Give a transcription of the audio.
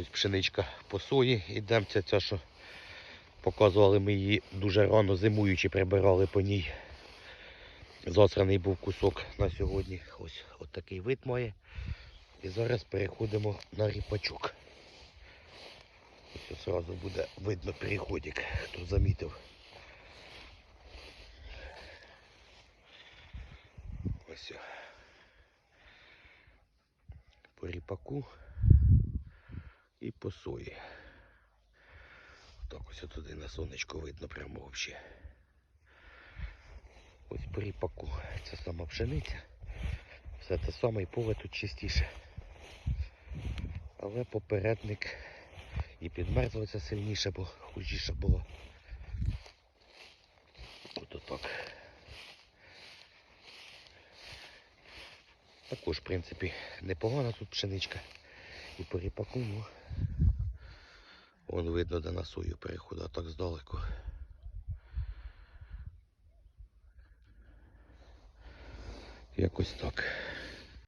Ось пшеничка по сої. Ідемо ця, що показували ми її дуже рано зимуючи, прибирали по ній. Засраний був кусок на сьогодні. Ось от такий вид має. І зараз переходимо на ріпачок. Ось одразу буде видно переходик, хто замітив. Ось. По ріпаку і по сої. Так ось туди на сонечко видно прямо взагалі. Ось по ріпаку. Це сама пшениця. Все те саме і поле тут чистіше. Але попередник і підмерзлося сильніше, бо хужіше було. От отак. Також, в принципі, непогана тут пшеничка. І перепакуємо. Вон видно, де на сою переходить, а так здалеку. Якось так.